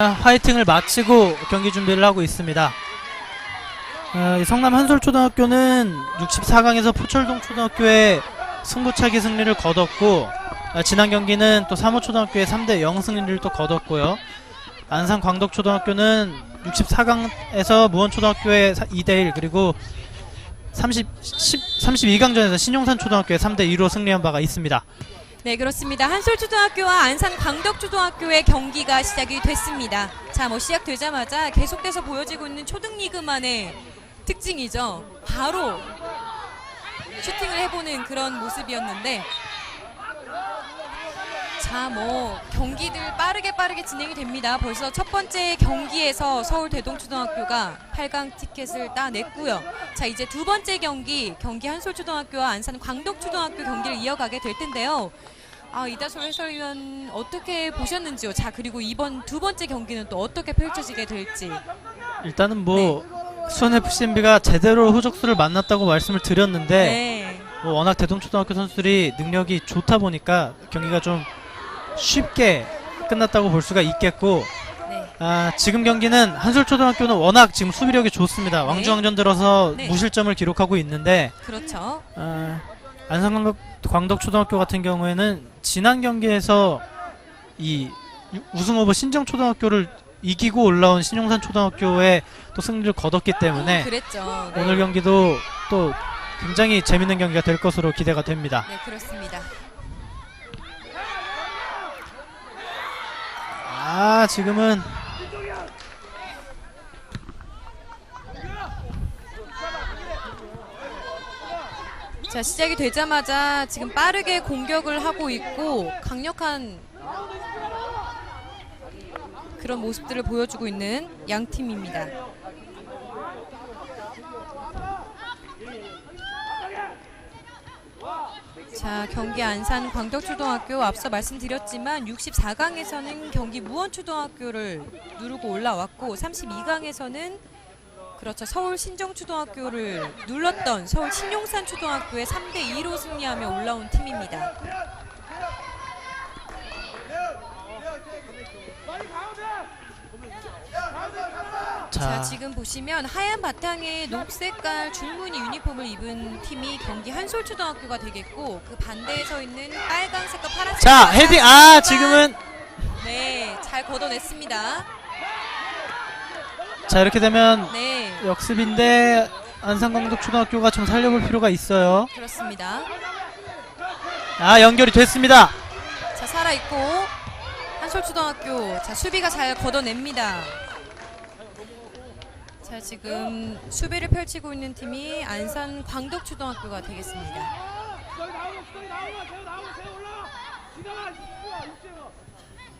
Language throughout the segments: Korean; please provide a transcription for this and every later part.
화이팅을 마치고 경기 준비를 하고 있습니다. 어, 이 성남 한솔초등학교는 64강에서 포철동 초등학교의 승부차기 승리를 거뒀고 어, 지난 경기는 또 삼호초등학교의 3대 0 승리를 또 거뒀고요. 안산 광덕초등학교는 64강에서 무원초등학교의 2대1 그리고 30, 10, 32강전에서 신용산 초등학교의 3대 2로 승리한 바가 있습니다. 네, 그렇습니다. 한솔초등학교와 안산 광덕초등학교의 경기가 시작이 됐습니다. 자, 뭐 시작되자마자 계속돼서 보여지고 있는 초등리그만의 특징이죠. 바로 슈팅을 해보는 그런 모습이었는데 자, 뭐 경기들 빠르게 빠르게 진행이 됩니다. 벌써 첫 번째 경기에서 서울 대동초등학교가 8강 티켓을 따냈고요. 자, 이제 두 번째 경기 경기 한솔초등학교와 안산 광덕초등학교 경기를 이어가게 될 텐데요. 아, 이다솔 해설위원 어떻게 보셨는지요? 자, 그리고 이번 두 번째 경기는 또 어떻게 펼쳐지게 될지. 일단은 뭐 수원 FCMB가 제대로 후적수를 만났다고 말씀을 드렸는데 네. 뭐 워낙 대동초등학교 선수들이 능력이 좋다 보니까 경기가 좀 쉽게 끝났다고 볼 수가 있겠고 네. 아, 지금 경기는 한솔초등학교는 워낙 지금 수비력이 좋습니다. 네. 왕중왕전 들어서 네. 무실점을 기록하고 있는데 그렇죠. 아, 안산광덕 광덕 초등학교 같은 경우에는 지난 경기에서 이 유- 우승 후보 신정 초등학교를 이기고 올라온 신용산 초등학교에 또 승리를 거뒀기 때문에 그랬죠. 네. 오늘 경기도 또 굉장히 재밌는 경기가 될 것으로 기대가 됩니다. 네, 그렇습니다. 아 지금은 자 시작이 되자마자 지금 빠르게 공격을 하고 있고 강력한 그런 모습들을 보여주고 있는 양 팀입니다. 자 경기 안산 광덕초등학교 앞서 말씀드렸지만 64강에서는 경기 무원초등학교를 누르고 올라왔고 32강에서는 그렇죠. 서울 신정초등학교를 눌렀던 서울 신용산 초등학교의 3대 2로 승리하며 올라온 팀입니다. 자, 자, 지금 보시면 하얀 바탕에 녹색깔 줄무늬 유니폼을 입은 팀이 경기 한솔초등학교가 되겠고 그 반대에 서 있는 빨간색과 파란색 자 헤딩 아 지금은 네, 잘 걷어냈습니다. 자 이렇게 되면 네, 역습인데 안산광덕 초등학교가 좀 살려볼 필요가 있어요. 그렇습니다. 아 연결이 됐습니다. 자 살아 있고 한솔초등학교 자 수비가 잘 걷어냅니다. 자 지금 수비를 펼치고 있는 팀이 안산 광덕초등학교가 되겠습니다.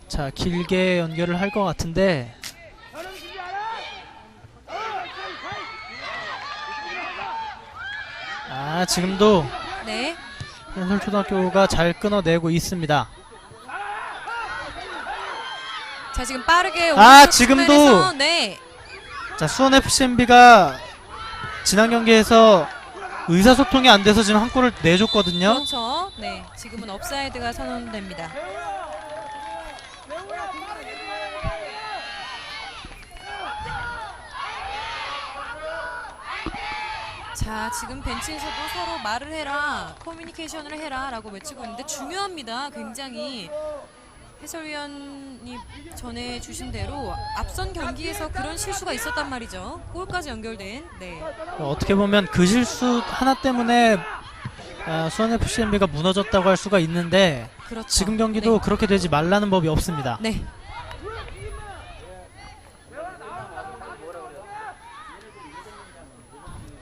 자 길게 연결을 할 것 같은데 아 지금도 네, 한솔초등학교가 잘 끊어내고 있습니다. 자 지금 빠르게 아, 지금도! 네, 자 수원 FCMB가 지난 경기에서 의사소통이 안 돼서 지금 한 골을 내줬거든요. 그렇죠. 네, 지금은 업사이드가 선언됩니다. 자, 지금 벤치에서도 서로 말을 해라, 커뮤니케이션을 해라 라고 외치고 있는데 중요합니다. 굉장히 해설위원이 전해 주신 대로 앞선 경기에서 그런 실수가 있었단 말이죠. 골까지 연결된. 네. 어떻게 보면 그 실수 하나 때문에 아, 수원 FCMB가 무너졌다고 할 수가 있는데 그렇죠. 지금 경기도 네. 그렇게 되지 말라는 법이 없습니다. 네.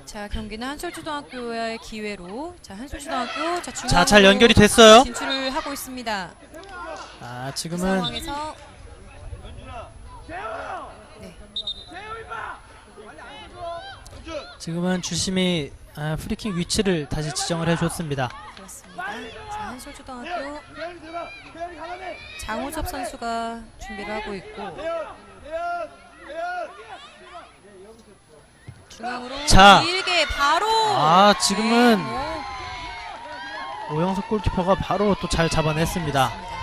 자 경기는 한솔초등학교의 기회로 자 한솔초등학교 자 중앙으로 자, 잘 연결이 됐어요. 진출을 하고 있습니다. 아그 지금은 상황에서 네. 지금은 주심이 아, 프리킥 위치를 다시 지정을 해줬습니다. 그렇습니다. 자 한솔초등학교 장호섭 선수가 준비를 하고 있고 중앙으로 자. 길게 바로 아, 지금은 네, 오. 오영석 골키퍼가 바로 또 잘 잡아냈습니다.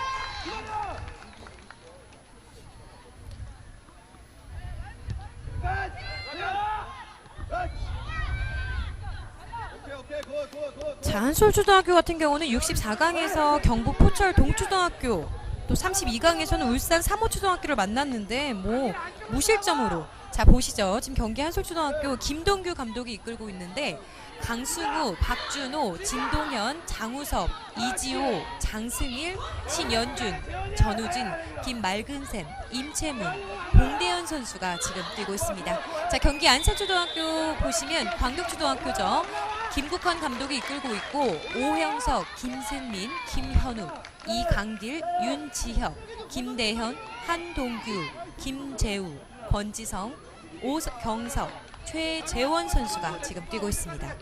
자, 한솔초등학교 같은 경우는 64강에서 경북 포철 동초등학교 또 32강에서는 울산 삼호초등학교를 만났는데 뭐 무실점으로 자 보시죠. 지금 경기 한솔초등학교 김동규 감독이 이끌고 있는데 강승우, 박준호, 진동현, 장우섭, 이지호, 장승일, 신연준, 전우진, 김말근샘, 임채문, 봉대현 선수가 지금 뛰고 있습니다. 자 경기 안산초등학교 보시면 광덕초등학교죠. 김국환 감독이 이끌고 있고 오형석, 김승민, 김현우, 이강길, 윤지혁, 김대현, 한동규, 김재우, 권지성, 오경석, 최재원 선수가 지금 뛰고 있습니다.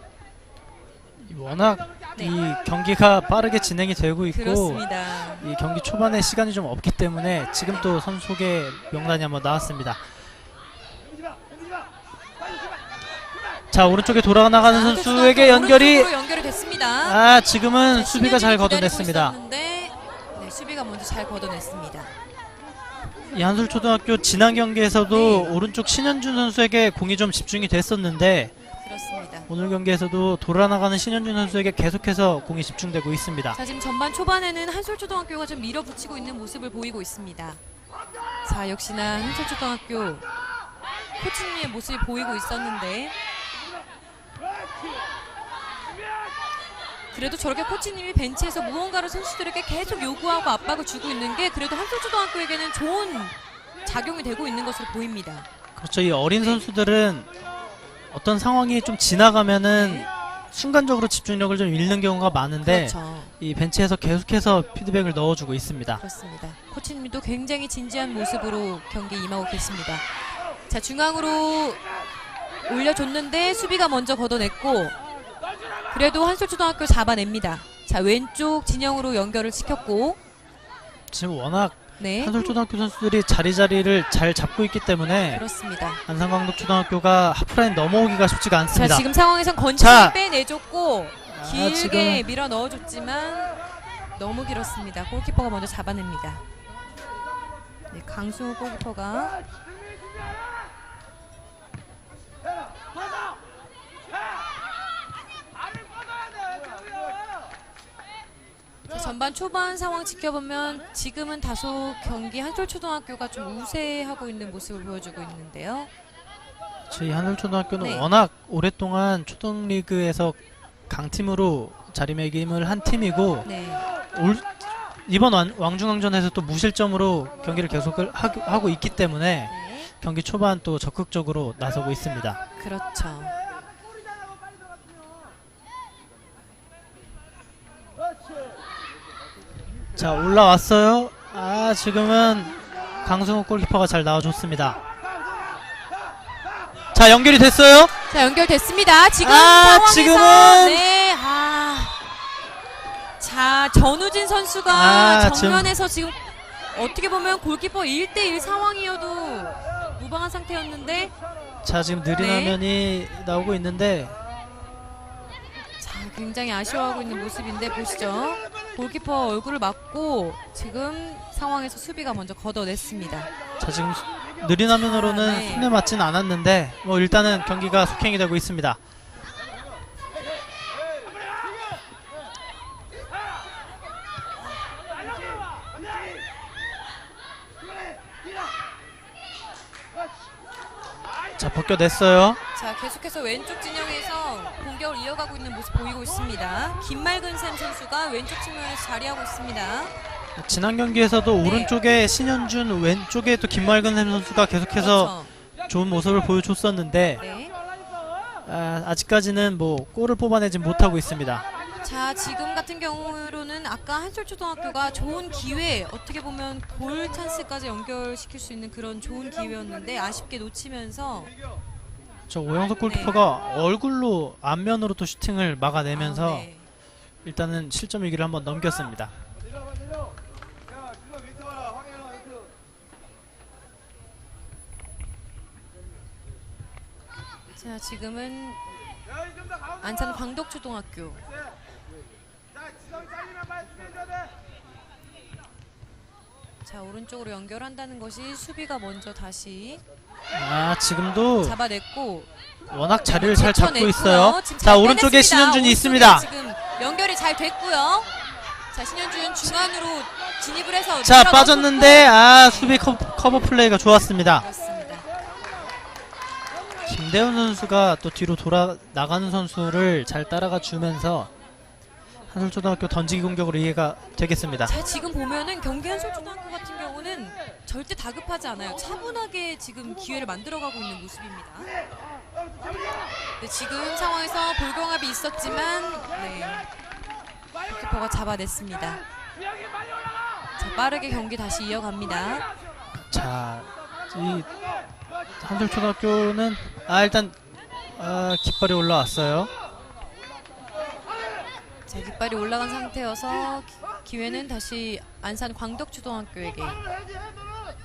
워낙 네. 이 경기가 빠르게 진행이 되고 있고 그렇습니다. 이 경기 초반에 시간이 좀 없기 때문에 지금 또 선수 소개 명단이 한번 나왔습니다. 자 오른쪽에 돌아나가는 자, 선수에게 연결이 연결이 됐습니다. 아 지금은 자, 수비가 잘 걷어냈습니다. 있었는데, 네, 수비가 먼저 잘 걷어냈습니다. 이 한솔 초등학교 지난 경기에서도 네. 오른쪽 신현준 선수에게 공이 좀 집중이 됐었는데 그렇습니다. 오늘 경기에서도 돌아나가는 신현준 선수에게 계속해서 공이 집중되고 있습니다. 자 지금 전반 초반에는 한솔 초등학교가 좀 밀어붙이고 있는 모습을 보이고 있습니다. 자 역시나 한솔 초등학교 코치님의 모습이 보이고 있었는데 그래도 저렇게 코치님이 벤치에서 무언가를 선수들에게 계속 요구하고 압박을 주고 있는 게 그래도 한솔초등학교에게는 좋은 작용이 되고 있는 것으로 보입니다. 그렇죠. 이 어린 선수들은 어떤 상황이 좀 지나가면은 네. 순간적으로 집중력을 좀 잃는 경우가 많은데 그렇죠. 이 벤치에서 계속해서 피드백을 넣어주고 있습니다. 그렇습니다. 코치님도 굉장히 진지한 모습으로 경기에 임하고 계십니다. 자, 중앙으로 올려줬는데 수비가 먼저 걷어냈고 그래도 한솔초등학교 잡아냅니다. 자, 왼쪽 진영으로 연결을 시켰고 지금 워낙 네. 한솔초등학교 선수들이 자리 자리를 잘 잡고 있기 때문에 그렇습니다. 안산광덕 초등학교가 하프라인 넘어오기가 쉽지가 자, 않습니다. 지금 상황에선 자. 건치를 빼내줬고 아, 길게 지금은 밀어 넣어줬지만 너무 길었습니다. 골키퍼가 먼저 잡아냅니다. 네, 강승호 골키퍼가 전반 초반 상황 지켜보면 지금은 다소 경기 한솔초등학교가 좀 우세하고 있는 모습을 보여주고 있는데요. 저희 한솔초등학교는 네. 워낙 오랫동안 초등리그에서 강팀으로 자리매김을 한 팀이고 네, 올 이번 왕, 왕중왕전에서 또 무실점으로 경기를 계속을 하, 하고 있기 때문에 네, 경기 초반 또 적극적으로 나서고 있습니다. 그렇죠. 자 올라왔어요. 아 지금은 강승욱 골키퍼가 잘 나와줬습니다. 자 연결이 됐어요. 자 연결됐습니다. 지금 아, 상황에서 지금은- 네, 아, 자 전우진 선수가 아, 정면에서 지금 어떻게 보면 골키퍼 1대1 상황이어도 무방한 상태였는데 자 지금 느린 네. 화면이 나오고 있는데 자 굉장히 아쉬워하고 있는 모습인데 보시죠. 골키퍼 얼굴을 맞고 지금 상황에서 수비가 먼저 걷어냈습니다. 자 지금 수- 느린 화면으로는 아, 네. 손에 맞진 않았는데 뭐 일단은 경기가 속행이 되고 있습니다. 자 벗겨냈어요. 자 계속해서 왼쪽 진영에서 공격을 이어가고 있는 모습 보이고 있습니다. 김말근 샘 선수가 왼쪽 측면에서 자리하고 있습니다. 지난 경기에서도 네. 오른쪽에 신현준 왼쪽에 또 김말근 선수가 계속해서 그렇죠. 좋은 모습을 보여줬었는데 네. 아, 아직까지는 뭐 골을 뽑아내지 못하고 있습니다. 자 지금 같은 경우로는 아까 한솔초등학교가 좋은 기회 어떻게 보면 골 찬스까지 연결시킬 수 있는 그런 좋은 기회였는데 아쉽게 놓치면서 저 오영석 골키퍼가 얼굴로 앞면으로 또 슈팅을 막아내면서 아, 네. 일단은 실점 위기를 한번 넘겼습니다. 자 지금은 안산 광덕초등학교 자 오른쪽으로 연결한다는 것이 수비가 먼저 다시 아 지금도 잡아냈고 워낙 자리를 잘 잡고. 있어요. 지금 자 잘 오른쪽에 빼냈습니다. 신현준이 오른쪽에 있습니다. 지금 연결이 잘 됐고요. 자, 신현준 중앙으로 진입을 해서 자 빠졌는데 아 수비 커, 커버 플레이가 좋았습니다. 그렇습니다. 김대훈 선수가 또 뒤로 돌아 나가는 선수를 잘 따라가 주면서 한솔초등학교 던지기 공격으로 이해가 되겠습니다. 자, 지금 보면은 경기 한솔초등학교 같은 경우는 절대 다급하지 않아요. 차분하게 지금 기회를 만들어가고 있는 모습입니다. 네, 지금 상황에서 볼경합이 있었지만 네, 골키퍼가 잡아냈습니다. 자, 빠르게 경기 다시 이어갑니다. 자, 이 한솔초등학교는 아 일단 아, 깃발이 올라왔어요. 자, 깃발이 올라간 상태여서 기- 기회는 다시 안산 광덕초등학교에게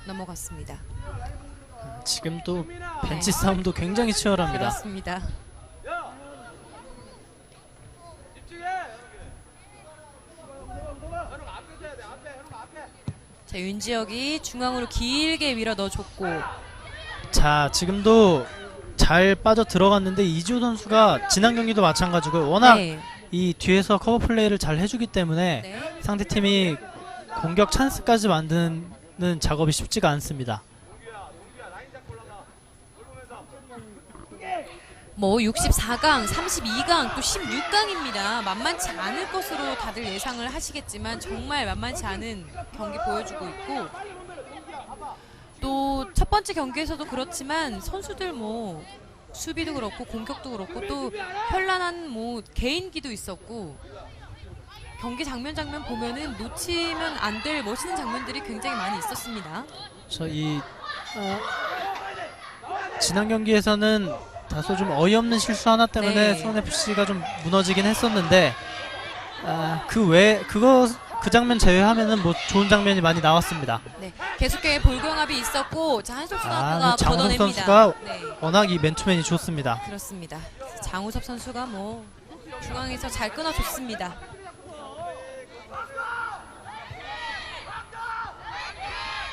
넘어갔습니다. 지금 또 벤치 싸움도 굉장히 치열합니다. 그렇습니다. 자, 윤지혁이 중앙으로 길게 밀어 넣어줬고 자, 지금도 잘 빠져 들어갔는데 이지호 선수가 지난 경기도 마찬가지고 워낙 네, 이 뒤에서 커버 플레이를 잘 해주기 때문에 네. 상대 팀이 공격 찬스까지 만드는 작업이 쉽지가 않습니다. 뭐 64강, 32강, 또 16강입니다. 만만치 않을 것으로 다들 예상을 하시겠지만 정말 만만치 않은 경기 보여주고 있고 또 첫 번째 경기에서도 그렇지만 선수들 뭐 수비도 그렇고 공격도 그렇고 또 현란한 뭐 개인기도 있었고 경기 장면 장면 보면은 놓치면 안 될 멋있는 장면들이 굉장히 많이 있었습니다. 저이 어, 지난 경기에서는 다소 좀 어이없는 실수 하나 때문에 네. 수원 FC가 좀 무너지긴 했었는데 아, 그 외 그거 그 장면 제외하면은 뭐 좋은 장면이 많이 나왔습니다. 네, 계속해 볼경합이 있었고 자 한솔초등학교가 아, 장우석 걷어냅니다. 선수가 네. 워낙 이 맨투맨이 좋습니다. 그렇습니다. 장우섭 선수가 뭐 중앙에서 잘 끊어줬습니다.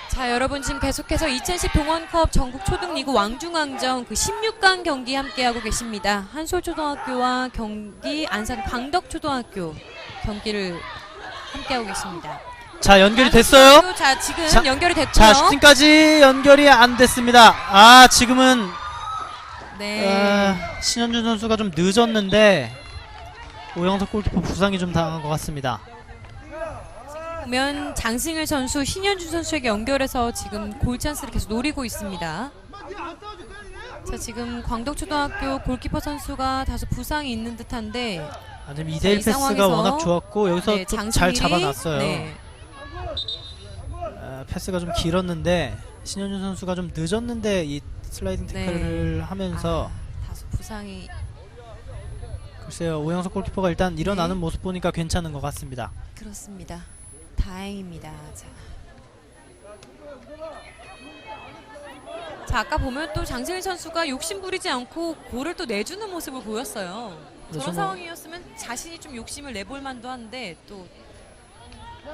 자 여러분 지금 계속해서 2010 동원컵 전국 초등리그 왕중왕전 그 16강 경기 함께하고 계십니다. 한솔초등학교와 경기 안산 광덕초등학교 경기를 함께하고 계십니다. 자 연결이 됐어요. 자 지금 자, 연결이 됐고요. 자 슈팅까지 연결이 안 됐습니다. 아 지금은 네. 아, 신현준 선수가 좀 늦었는데 오영석 골키퍼 부상이 좀 당한 것 같습니다. 보면 장승일 선수, 신현준 선수에게 연결해서 지금 골 찬스를 계속 노리고 있습니다. 자 지금 광덕초등학교 골키퍼 선수가 다소 부상이 있는 듯한데 아니면 이 2대1 패스가 상황에서 워낙 좋았고 여기서 네, 좀잘 장승일이- 잡아놨어요. 네, 아, 패스가 좀 길었는데 신현준 선수가 좀 늦었는데 이 슬라이딩 네. 태클을 하면서 아, 다소 부상이 글쎄요 오영석 골키퍼가 일단 일어나는 네. 모습 보니까 괜찮은 것 같습니다. 그렇습니다. 다행입니다. 자. 자 아까 보면 또 장승일 선수가 욕심 부리지 않고 골을 또 내주는 모습을 보였어요. 저런 뭐- 상황이었으면 자신이 좀 욕심을 내볼 만도 한데 또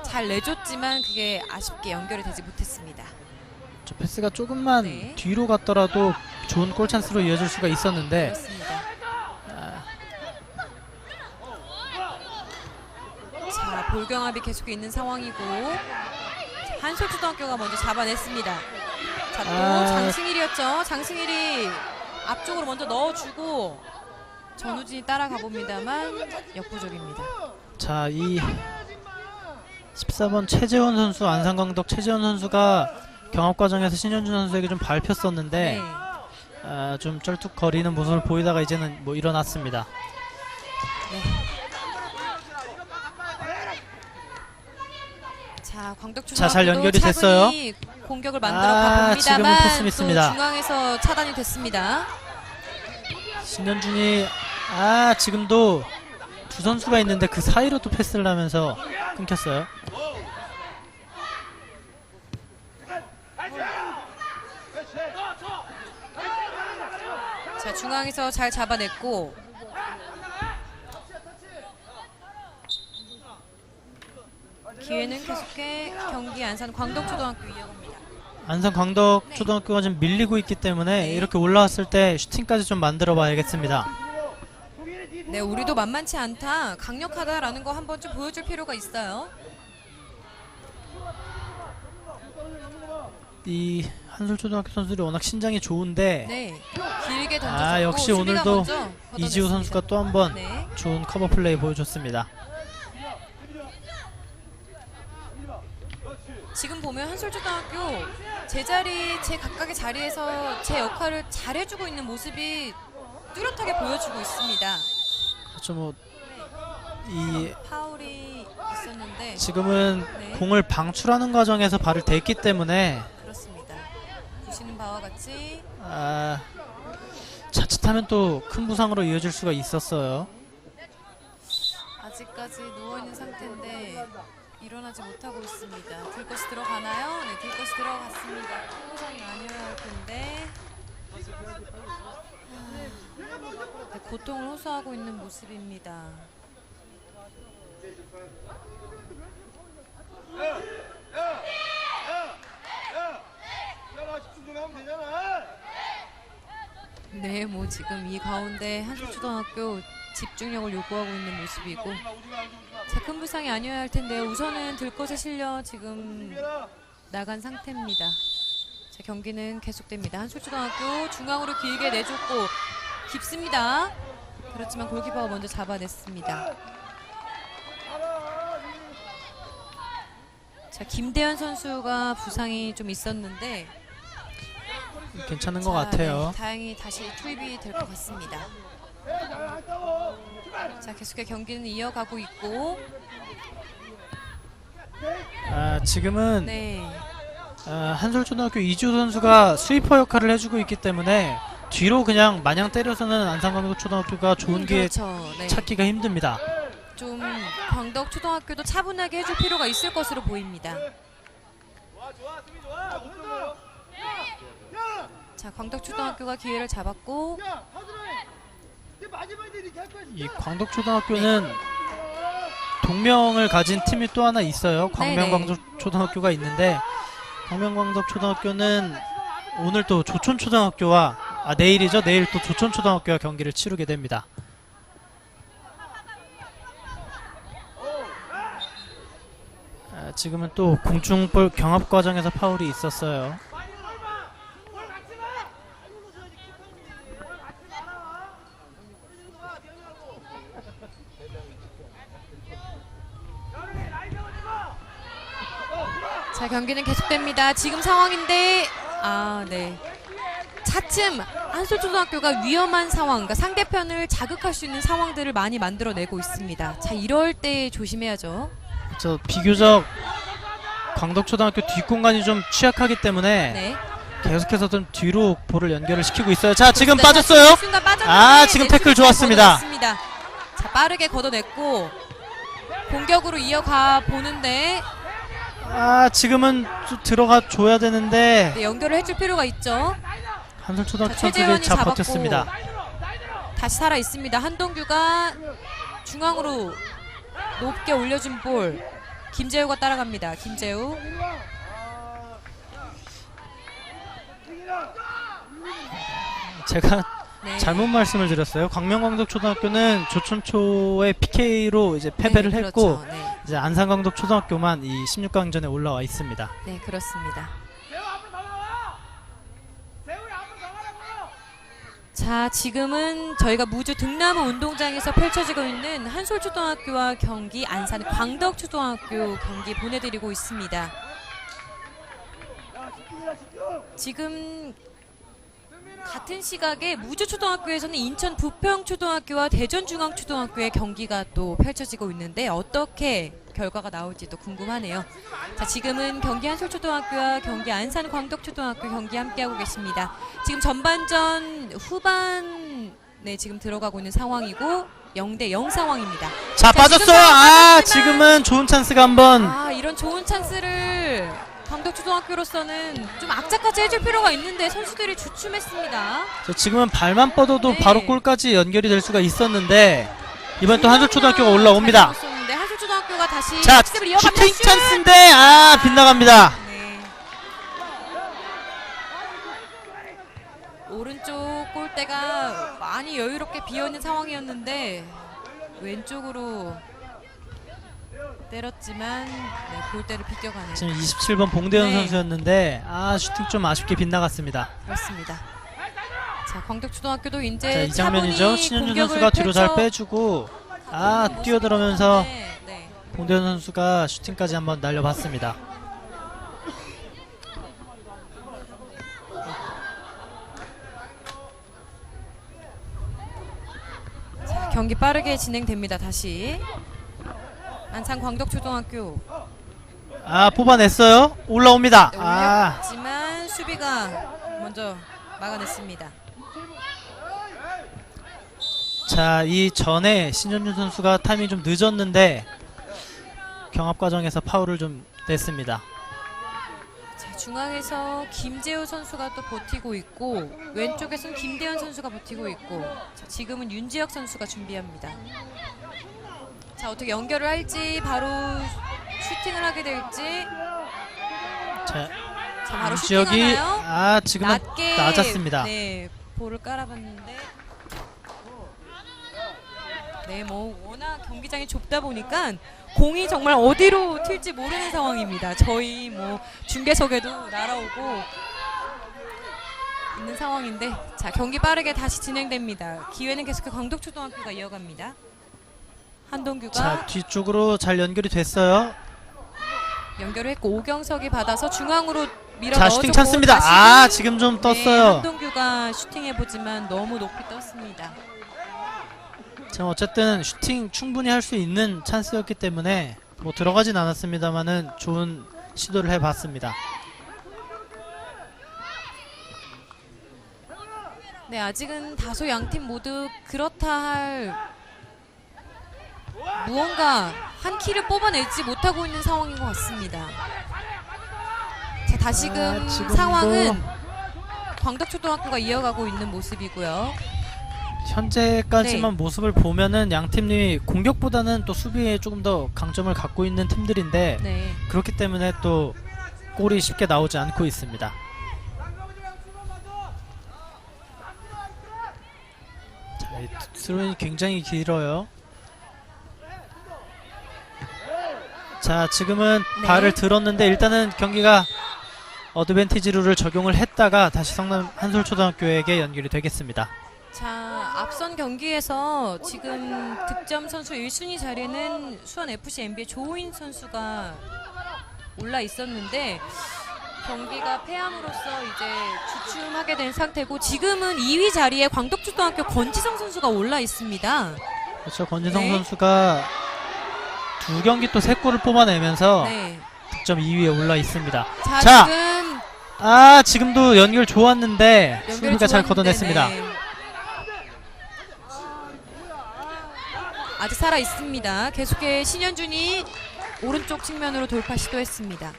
잘 내줬지만 그게 아쉽게 연결이 되지 못했습니다. 저 패스가 조금만 네. 뒤로 갔더라도 좋은 골 찬스로 이어질 수가 있었는데 그렇습니다. 아, 자 볼경합이 계속 있는 상황이고 한솔초등학교가 먼저 잡아냈습니다. 자 또 아. 장승일이었죠. 장승일이 앞쪽으로 먼저 넣어주고 전우진이 따라가 봅니다만 역부족입니다. 자, 이 14번 최재원 선수, 안산광덕 최재원 선수가 경합 과정에서 신현준 선수에게 좀 밟혔었는데 네. 아, 좀 쩔뚝거리는 모습을 보이다가 이제는 뭐 일어났습니다. 자 광덕초등학교도 자, 잘 연결이 됐어요. 공격을 만들어 아, 지금은 가봅니다만 또 패스미스입니다. 중앙에서 차단이 됐습니다. 신현준이 아 지금도 두 선수가 있는데 그 사이로 또 패스를 하면서 끊겼어요. 자 중앙에서 잘 잡아냈고 기회는 계속해 경기 안산 광덕초등학교 이어갑니다. 안산 광덕 네. 초등학교가 지금 밀리고 있기 때문에 네. 이렇게 올라왔을 때 슈팅까지 좀 만들어 봐야겠습니다. 네, 우리도 만만치 않다, 강력하다라는 거 한번 좀 보여줄 필요가 있어요. 이 한솔초등학교 선수들이 워낙 신장이 좋은데 네, 길게 던져줬고 아 역시 오늘도 이지우. 선수가 또 한 번 네, 좋은 커버 플레이 보여줬습니다. 지금 보면 한솔초등학교 제자리 제 각각의 자리에서 제 역할을 잘해주고 있는 모습이 뚜렷하게 보여주고 있습니다. 그렇죠 뭐 이 파울이 있었는데 지금은 네. 공을 방출하는 과정에서 발을 댔기 때문에 그렇습니다. 보시는 바와 같이 아, 자칫하면 또 큰 부상으로 이어질 수가 있었어요. 아직까지 누워 있는 상태인데 일어나지 못하고 있습니다. 들 것이 들어가나요? 네, 들 것이 들어갔습니다. 통상이 아니어야 할 텐데 아, 네, 고통을 호소하고 있는 모습입니다. 네, 뭐 지금 이 가운데 한솔초등학교 집중력을 요구하고 있는 모습이고 자, 큰 부상이 아니어야 할 텐데요. 우선은 들것에 실려 지금 나간 상태입니다. 자, 경기는 계속됩니다. 한솔초등학교 중앙으로 길게 내줬고 깊습니다. 그렇지만 골키퍼가 먼저 잡아냈습니다. 자, 김대현 선수가 부상이 좀 있었는데 괜찮은 것 자, 같아요. 네, 다행히 다시 투입이 될 것 같습니다. 자, 계속해 경기는 이어가고 있고, 아, 지금은 네, 아, 한솔초등학교 이지우 선수가 스위퍼 역할을 해주고 있기 때문에 뒤로 그냥 마냥 때려서는 안산광역초등학교가 좋은 기회 그렇죠. 네. 찾기가 힘듭니다. 좀 광덕 초등학교도 차분하게 해줄 필요가 있을 것으로 보입니다. 자, 광덕 초등학교가 기회를 잡았고. 이 광덕 초등학교는 동명을 가진 팀이 또 하나 있어요. 광명 광덕 초등학교가 있는데 광명광덕 초등학교는 오늘 또 조촌초등학교와 아 내일이죠. 내일 또 조촌초등학교와 경기를 치르게 됩니다. 아, 지금은 또 공중볼 경합 과정에서 파울이 있었어요. 자, 경기는 계속됩니다. 지금 상황인데, 아, 네. 차츰 한솔초등학교가 위험한 상황, 그러니까 상대편을 자극할 수 있는 상황들을 많이 만들어내고 있습니다. 자, 이럴 때 조심해야죠. 저 비교적 광덕초등학교 뒷공간이 좀 취약하기 때문에 네. 계속해서 좀 뒤로 볼을 연결을 시키고 있어요. 자, 지금 네, 빠졌어요. 이 순간 빠졌는데 아, 지금 네, 태클 좋았습니다. 걷어냈습니다. 자, 빠르게 걷어냈고 공격으로 이어가 보는데 아, 지금은 좀 들어가 줘야 되는데 네, 연결을 해줄 필요가 있죠. 한솔초등학교 자, 선수들이 최재현이 잘 잡았고. 버텼습니다. 다시 살아 있습니다. 한동규가 중앙으로 높게 올려준 볼. 김재우가 따라갑니다. 김재우. 제가 네. 잘못 말씀을 드렸어요. 광명광덕초등학교는 조촌초의 PK로 이제 패배를 네, 했고 그렇죠. 네. 이제 안산광덕초등학교만 이 16강전에 올라와 있습니다. 네, 그렇습니다. 자, 지금은 저희가 무주 등나무 운동장에서 펼쳐지고 있는 한솔초등학교와 경기 안산 광덕초등학교 경기 보내드리고 있습니다. 지금 같은 시각에 무주초등학교에서는 인천 부평초등학교와 대전중앙초등학교의 경기가 또 펼쳐지고 있는데 어떻게 결과가 나올지도 궁금하네요. 자, 지금은 경기 한솔초등학교와 경기 안산 광덕초등학교 경기 함께하고 계십니다. 지금 전반전 후반 네 지금 들어가고 있는 상황이고 0대 0 상황입니다. 자, 자, 빠졌어요. 지금은 아, 지금은 좋은 찬스가 한번 아 이런 좋은 찬스를 광덕초등학교로서는 좀 악착같이 해줄 필요가 있는데 선수들이 주춤했습니다. 저 지금은 발만 뻗어도 네. 바로 골까지 연결이 될 수가 있었는데 이번 또 한솔초등학교가 잘 올라옵니다. 한솔초등학교가 다시 자. 슈팅 슛! 찬스인데 아 빗나갑니다. 네. 오른쪽 골대가 많이 여유롭게 비어 있는 상황이었는데 왼쪽으로 때렸지만 네, 볼대를 비껴가네요. 지금 27번 봉대현 네. 선수였는데 아 슈팅 좀 아쉽게 빗나갔습니다. 그렇습니다. 자, 광덕초등학교도 자, 이제 이 장면이죠. 신현준 선수가 뒤로 잘 빼주고 아 뛰어들어면서 네. 봉대현 선수가 슈팅까지 한번 날려봤습니다. 자, 경기 빠르게 진행됩니다. 다시 안산 광덕초등학교 아 뽑아냈어요. 올라옵니다. 네, 아 올렸지만 수비가 먼저 막아냈습니다. 자, 이 전에 신현준 선수가 타임이 좀 늦었는데 경합 과정에서 파울을 좀 냈습니다. 자, 중앙에서 김재우 선수가 또 버티고 있고 왼쪽에서는 김대현 선수가 버티고 있고 자, 지금은 윤지혁 선수가 준비합니다. 자 어떻게 연결을 할지 바로 슈팅을 하게 될지 자, 자 바로 지역이 슈팅하나요? 아 지금은 낮게 낮았습니다. 네 볼을 깔아봤는데 네뭐 워낙 경기장이 좁다 보니까 공이 정말 어디로 튈지 모르는 상황입니다. 저희 뭐 중계석에도 날아오고 있는 상황인데 자 경기 빠르게 다시 진행됩니다. 기회는 계속해 광덕초등학교가 이어갑니다. 한동규가 자, 뒤쪽으로 잘 연결이 됐어요. 연결을 했고 오경석이 받아서 중앙으로 밀어 자, 넣어줬고 슈팅 찬스입니다. 아, 지금 좀 네, 떴어요. 한동규가 슈팅해 보지만 너무 높이 떴습니다. 지금 어쨌든 슈팅 충분히 할 수 있는 찬스였기 때문에 뭐 들어가진 않았습니다만은 좋은 시도를 해봤습니다. 네, 아직은 다소 양 팀 모두 그렇다 할 무언가 한 키를 뽑아내지 못하고 있는 상황인 것 같습니다. 자, 다시금 아, 상황은 광덕초등학교가 이어가고 있는 모습이고요. 현재까지만 네. 모습을 보면은 양 팀이 공격보다는 또 수비에 조금 더 강점을 갖고 있는 팀들인데 네, 그렇기 때문에 또 골이 쉽게 나오지 않고 있습니다. 자, 이 스로인이 굉장히 길어요. 자, 지금은 네. 발을 들었는데 일단은 경기가 어드밴티지 룰을 적용을 했다가 다시 성남 한솔초등학교에게 연결이 되겠습니다. 자 앞선 경기에서 지금 득점 선수 1순위 자리에는 수원 FC MB의 조인 선수가 올라 있었는데 경기가 패함으로써 이제 주춤하게 된 상태고 지금은 2위 자리에 광덕초등학교 권지성 선수가 올라 있습니다. 그렇죠. 권진성 네. 선수가 두 경기 또 세 골을 뽑아내면서 네. 득점 2위에 올라 있습니다. 자, 어. 자, 지금 아 지금도 연결 좋았는데 연결 수비가 잘 좋았는데, 걷어냈습니다. 네. 아직 살아 있습니다. 계속해 신현준이 오른쪽 측면으로 돌파 시도했습니다.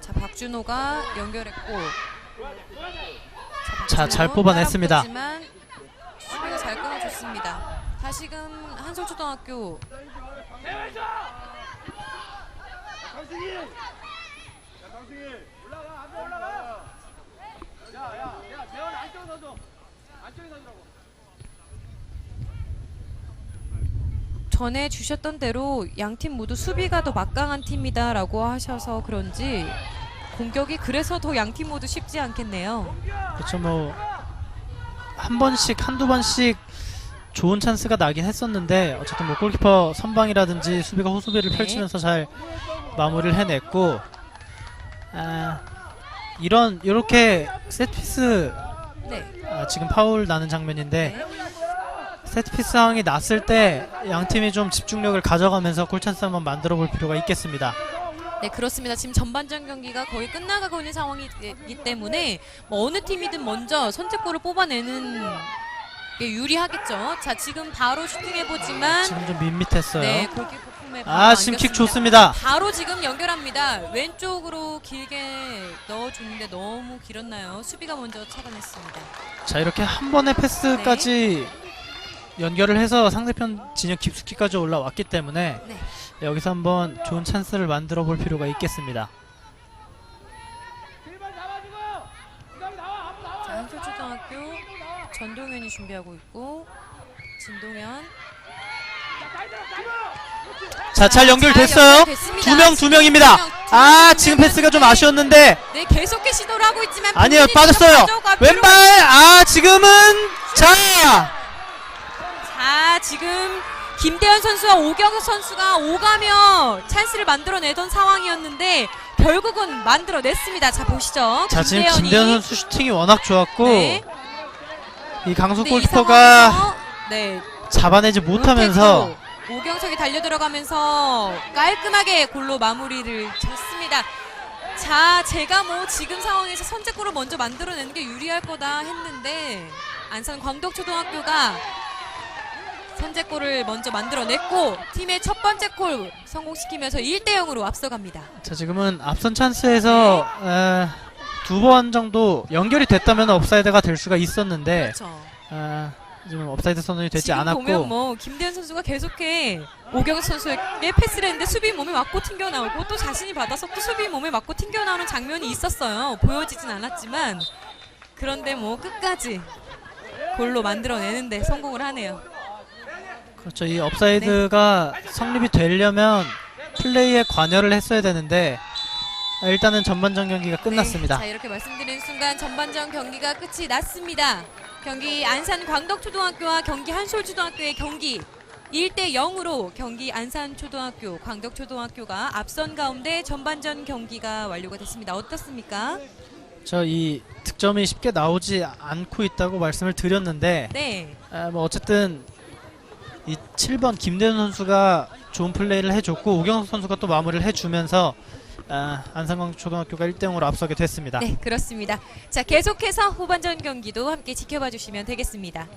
자 박준호가 연결했고 자, 잘 뽑아냈습니다. 붙었지만 수비가 잘 끊어줬습니다. 다시금 한솔초등학교! 전에 주셨던 대로 양 팀 모두 수비가 더 막강한 팀이다라고 하셔서 그런지 공격이 그래서 더 양 팀 모두 쉽지 않겠네요. 그렇죠. 뭐 한 번씩 한두 번씩 좋은 찬스가 나긴 했었는데 어쨌든 뭐 골키퍼 선방이라든지 수비가 호수비를 네. 펼치면서 잘 마무리를 해냈고 아, 이런 이렇게 세트피스 네. 아, 지금 파울 나는 장면인데 네. 세트피스 상황이 났을 때 양 팀이 좀 집중력을 가져가면서 골 찬스 한번 만들어 볼 필요가 있겠습니다. 네, 그렇습니다. 지금 전반전 경기가 거의 끝나가고 있는 상황이기 때문에 뭐 어느 팀이든 먼저 선제골을 뽑아내는 게 유리하겠죠. 자, 지금 바로 슈팅해 보지만 지금 좀 밋밋했어요. 네, 골키퍼 품에 바로 아, 심킥. 좋습니다. 바로 지금 연결합니다. 왼쪽으로 길게 넣어줬는데 너무 길었나요? 수비가 먼저 차단했습니다. 자 이렇게 한 번의 패스까지 연결을 해서 상대편 진영 깊숙이까지 올라왔기 때문에 네. 여기서 한번 좋은 찬스를 만들어 볼 필요가 있겠습니다. 자, 한솔초등학교 전동현이 준비하고 있고 진동현 자, 잘 연결됐어요. 아, 두 명, 두 명입니다. 아, 지금 패스가 좀 아쉬웠는데. 네, 계속해 시도를 하고 있지만. 아니요, 빠졌어요. 왼발, 아, 지금은, 자. 자, 지금 김대현 선수와 오경석 선수가 오가며 찬스를 만들어내던 상황이었는데 결국은 만들어냈습니다. 자 보시죠. 자, 지금 김대현이. 김대현 선수 슈팅이 워낙 좋았고, 네. 이 강수 근데 이 골키퍼가 네 잡아내지 못하면서, 오경석이 달려 들어가면서 깔끔하게 골로 마무리를 졌습니다. 자, 제가 뭐 지금 상황에서 선제골을 먼저 만들어내는 게 유리할 거다 했는데 안산 광덕초등학교가 선제골을 먼저 만들어냈고 팀의 첫 번째 골 성공시키면서 1대 0으로 앞서갑니다. 자, 지금은 앞선 찬스에서, 네. 두번 정도 연결이 됐다면 업사이드가 될 수가 있었는데, 그렇죠. 아, 지금 업사이드 선언이 되지 지금 않았고, 보면 뭐 김대현 선수가 계속해 오경석 선수에게 패스를 했는데 수비 몸에 맞고 튕겨 나오고 또 자신이 받아서 또 수비 몸에 맞고 튕겨 나오는 장면이 있었어요. 보여지진 않았지만 그런데 뭐 끝까지 골로 만들어내는데 성공을 하네요. 그렇죠. 이 업사이드가 성립이 되려면 플레이에 관여를 했어야 되는데 아, 일단은 전반전 경기가 끝났습니다. 네, 자 이렇게 말씀드린 순간 전반전 경기가 끝이 났습니다. 경기 안산 광덕초등학교와 경기 한솔초등학교의 경기 1대 0으로 경기 안산초등학교, 광덕초등학교가 앞선 가운데 전반전 경기가 완료가 됐습니다. 어떻습니까? 저 이 득점이 쉽게 나오지 않고 있다고 말씀을 드렸는데 네. 아, 뭐 어쨌든 이 7번 김대현 선수가 좋은 플레이를 해줬고 오경석 선수가 또 마무리를 해주면서 아, 안산광 초등학교가 1대0으로 앞서게 됐습니다. 네, 그렇습니다. 자, 계속해서 후반전 경기도 함께 지켜봐 주시면 되겠습니다.